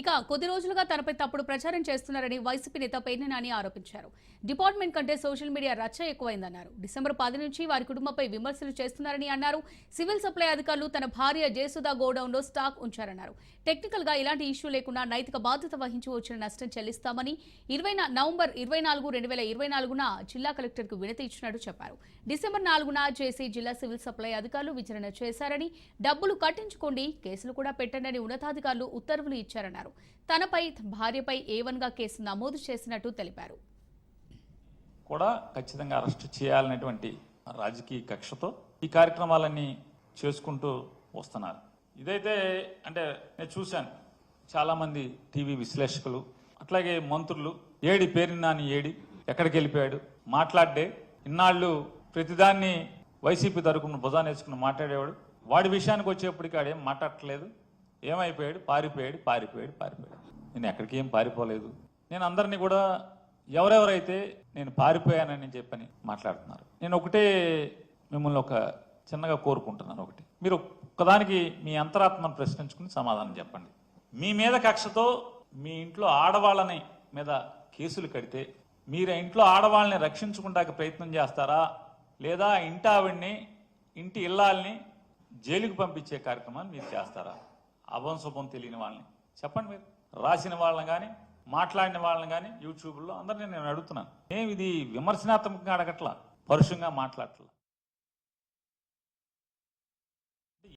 ఇక కొద్ది రోజులుగా తనపై తప్పుడు ప్రచారం చేస్తున్నారని వైసీపీ నేత పేర్ని నాని ఆరోపించారు. డిపార్ట్మెంట్ కంటే సోషల్ మీడియా రచ్చ ఎక్కువైందన్నారు. డిసెంబర్ పది నుంచి వారి కుటుంబంపై విమర్శలు చేస్తున్నారని అన్నారు. సివిల్ సప్లై అధికారులు తన భార్య జయసుధ గోడౌన్లో స్టాక్ ఉంచారన్నారు. టెక్నికల్గా ఇలాంటి ఇష్యూ లేకుండా నైతిక బాధ్యత వహించి వచ్చిన నష్టం చెల్లిస్తామని ఇరవై నవంబర్ ఇరవై నాలుగు రెండు వేల ఇరవై నాలుగున జిల్లా కలెక్టర్కు వినతి ఇచ్చినట్టు చెప్పారు. డిసెంబర్ నాలుగున జేసీ జిల్లా సివిల్ సప్లై అధికారులు విచారణ చేశారని డబ్బులు కట్టించుకోండి కేసులు కూడా పెట్టండి ఉన్నతాధికారులు ఉత్తర్వులు ఇచ్చారన్నారు. తనపై భార్యపై ఏవన్గా కేసు నమోదు చేసినట్టు తెలిపారు. కూడా ఖచ్చితంగా అరెస్ట్ చేయాలనేటువంటి రాజకీయ కక్షతో ఈ కార్యక్రమాలన్నీ చేసుకుంటూ వస్తున్నారు. ఇదైతే అంటే నేను చూశాను. చాలామంది టీవీ విశ్లేషకులు అట్లాగే మంత్రులు ఏడి పేరు నాని ఏడి ఎక్కడికి వెళ్ళిపోయాడు మాట్లాడే ఇన్నాళ్ళు ప్రతిదాన్ని వైసీపీ తరపున భుజాన్ని వేసుకుని మాట్లాడేవాడు. వాడి విషయానికి వచ్చేప్పటికి ఆడేం మాట్లాడట్లేదు. ఏమైపోయాడు? పారిపోయాడు పారిపోయాడు పారిపోయాడు. నేను ఎక్కడికి ఏం పారిపోలేదు. నేను అందరినీ కూడా ఎవరెవరైతే నేను పారిపోయానని చెప్పని మాట్లాడుతున్నారు. నేను ఒకటే మిమ్మల్ని ఒక చిన్నగా కోరుకుంటున్నాను ఒకటి. మీరు ఒకదానికి మీ అంతరాత్మను ప్రశ్నించుకుని సమాధానం చెప్పండి. మీ మీద కక్షతో మీ ఇంట్లో ఆడవాళ్ళని మీద కేసులు కడితే మీరు ఇంట్లో ఆడవాళ్ళని రక్షించుకుంటాక ప్రయత్నం చేస్తారా? లేదా ఇంటి ఆవిడ్ని ఇంటి ఇల్లాల్ని జైలుకు పంపించే కార్యక్రమాన్ని మీరు చేస్తారా? అభం శుభం తెలియని వాళ్ళని. చెప్పండి మీరు. రాసిన వాళ్ళని కానీ మాట్లాడిన వాళ్ళని కానీ యూట్యూబ్లో అందరినీ నేను అడుగుతున్నాను. మేము ఇది విమర్శనాత్మకంగా అడగట్లా? పరుషంగా మాట్లాడట్లా?